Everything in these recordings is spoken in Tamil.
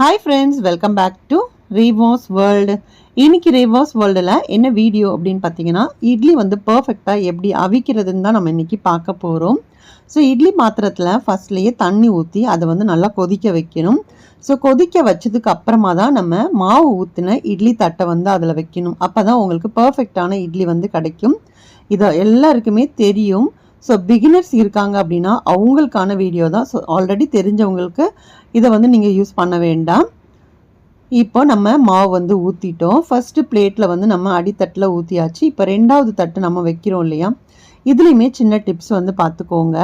Hi friends welcome back to Reevas world இன்னைக்கு ரீவாஸ் வேர்ல்டில் என்ன வீடியோ அப்படின்னு பார்த்தீங்கன்னா இட்லி வந்து பர்ஃபெக்டாக எப்படி அவிக்கிறதுன்னு தான் நம்ம இன்றைக்கி பார்க்க போகிறோம் ஸோ இட்லி பாத்திரத்தில் ஃபஸ்ட்லேயே தண்ணி ஊற்றி அதை வந்து நல்லா கொதிக்க வைக்கணும். ஸோ கொதிக்க வச்சதுக்கு அப்புறமா தான் நம்ம மாவு ஊற்றின இட்லி தட்டை வந்து அதில் வைக்கணும். அப்போ தான் உங்களுக்கு பர்ஃபெக்டான இட்லி வந்து கிடைக்கும். இதை எல்லாருக்குமே தெரியும். ஸோ பிகினர்ஸ் இருக்காங்க அப்படின்னா அவங்களுக்கான வீடியோ தான். ஸோ ஆல்ரெடி தெரிஞ்சவங்களுக்கு இதை வந்து நீங்கள் யூஸ் பண்ண வேண்டாம். இப்போ நம்ம மாவு வந்து ஊற்றிட்டோம் ஃபஸ்ட்டு பிளேட்டில் வந்து நம்ம அடித்தட்டில் ஊற்றியாச்சு இப்போ ரெண்டாவது தட்டு நம்ம வைக்கிறோம் இல்லையா? இதுலேயுமே சின்ன டிப்ஸ் வந்து பார்த்துக்கோங்க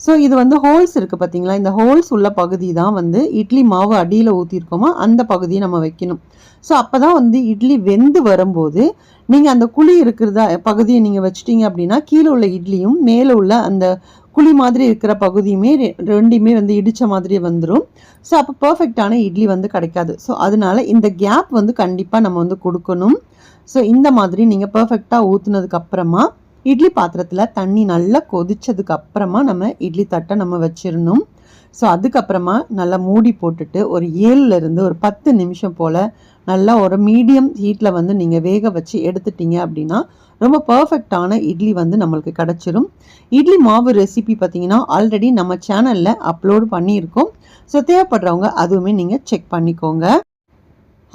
ஸோ இது வந்து ஹோல்ஸ் இருக்குது பார்த்தீங்களா இந்த ஹோல்ஸ் உள்ள பகுதி தான் வந்து இட்லி மாவு அடியில் ஊற்றிருக்கோமோ அந்த பகுதியை நம்ம வைக்கணும். ஸோ அப்போ தான் வந்து இட்லி வெந்து வரும்போது நீங்கள் அந்த குழி இருக்கிறதா பகுதியை நீங்கள் வச்சிட்டீங்க அப்படின்னா கீழே உள்ள இட்லியும் மேலே உள்ள அந்த குழி மாதிரி இருக்கிற பகுதியுமே ரெ- ரெண்டையுமே வந்து இடித்த மாதிரி வந்துடும் ஸோ அப்போ பர்ஃபெக்டான இட்லி வந்து கிடைக்காது. ஸோ அதனால இந்த கேப் வந்து கண்டிப்பாக நம்ம வந்து கொடுக்கணும். ஸோ இந்த மாதிரி நீங்கள் பர்ஃபெக்டாக ஊற்றுனதுக்கப்புறமா இட்லி பாத்திரத்தில் தண்ணி நல்லா கொதிச்சதுக்கு அப்புறமா நம்ம இட்லி தட்டை நம்ம வச்சிடணும். ஸோ அதுக்கப்புறமா நல்லா மூடி போட்டுட்டு ஒரு ஏழுலேருந்து ஒரு பத்து நிமிஷம் போல் நல்லா ஒரு மீடியம் ஹீட்டில் வந்து நீங்கள் வேக வச்சு எடுத்துட்டீங்க அப்படின்னா ரொம்ப பர்ஃபெக்டான இட்லி வந்து நம்மளுக்கு கிடச்சிரும். இட்லி மாவு ரெசிபி பார்த்தீங்கன்னா ஆல்ரெடி நம்ம சேனலில் அப்லோடு பண்ணியிருக்கோம். ஸோ தேவைப்படுறவங்க அதுவுமே நீங்கள் செக் பண்ணிக்கோங்க.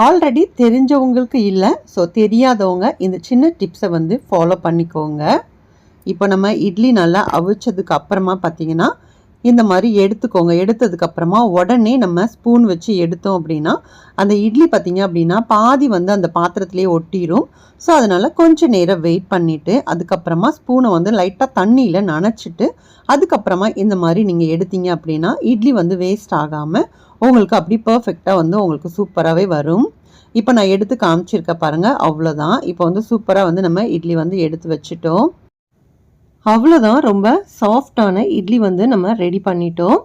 ஆல்ரெடி தெரிஞ்சவங்களுக்கு இல்லை. ஸோ தெரியாதவங்க இந்த சின்ன டிப்ஸை வந்து ஃபாலோ பண்ணிக்கோங்க. இப்போ நம்ம இட்லி நல்லா அவிச்சதுக்கு அப்புறமா பார்த்தீங்கன்னா இந்த மாதிரி எடுத்துக்கோங்க. எடுத்ததுக்கப்புறமா உடனே நம்ம ஸ்பூன் வச்சு எடுத்தோம் அப்படின்னா அந்த இட்லி பார்த்தீங்க அப்படின்னா பாதி வந்து அந்த பாத்திரத்துலேயே ஒட்டிடும் ஸோ அதனால் கொஞ்சம் நேரம் வெயிட் பண்ணிவிட்டு அதுக்கப்புறமா ஸ்பூனை வந்து லைட்டாக தண்ணியில் நனைச்சிட்டு அதுக்கப்புறமா இந்த மாதிரி நீங்கள் எடுத்தீங்க அப்படின்னா இட்லி வந்து வேஸ்ட் ஆகாமல் உங்களுக்கு அப்படி பர்ஃபெக்டாக வந்து உங்களுக்கு சூப்பராகவே வரும். இப்போ நான் எடுத்து காமிச்சிருக்க பாருங்கள் அவ்வளோதான் இப்போ வந்து சூப்பராக வந்து நம்ம இட்லி வந்து எடுத்து வச்சுட்டோம். அவ்வளோதான் ரொம்ப சாஃப்டான இட்லி வந்து நம்ம ரெடி பண்ணிட்டோம்.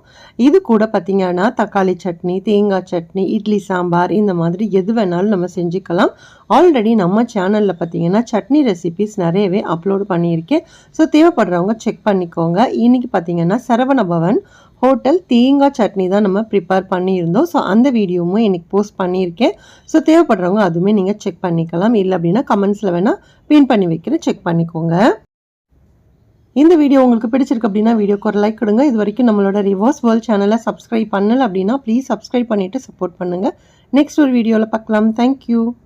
இது கூட பார்த்தீங்கன்னா தக்காளி சட்னி தேங்காய் சட்னி இட்லி சாம்பார் இந்த மாதிரி எது வேணாலும் நம்ம செஞ்சுக்கலாம். ஆல்ரெடி நம்ம சேனலில் பார்த்தீங்கன்னா சட்னி ரெசிபிஸ் நிறையவே அப்லோடு பண்ணியிருக்கேன். ஸோ தேவைப்படுறவங்க செக் பண்ணிக்கோங்க. இன்றைக்கி பார்த்தீங்கன்னா சரவண பவன் ஹோட்டல் தேங்காய் சட்னி தான் நம்ம ப்ரிப்பேர் பண்ணியிருந்தோம். ஸோ அந்த வீடியோவும் எனக்கு போஸ்ட் பண்ணியிருக்கேன். ஸோ தேவைப்படுறவங்க அதுவுமே நீங்கள் செக் பண்ணிக்கலாம். இல்லை அப்படின்னா கமெண்ட்ஸில் வேணால் பின் பண்ணி வைக்கிறேன். செக் பண்ணிக்கோங்க. இந்த வீடியோ உங்களுக்கு பிடிச்சிருக்கு அப்படின்னா வீடியோக்கு ஒரு லைக் கொடுங்க. இது வரைக்கும் நம்மளோட ரிவர்ஸ் வேர்ல்ட் சேனலை சப்ஸ்கிரைப் பண்ணல அப்படின்னா ப்ளீஸ் சப்ஸ்கிரைப் பண்ணிவிட்டு சப்போர்ட் பண்ணுங்கள் நெக்ஸ்ட் ஒரு வீடியோவில் பார்க்கலாம். தேங்க்யூ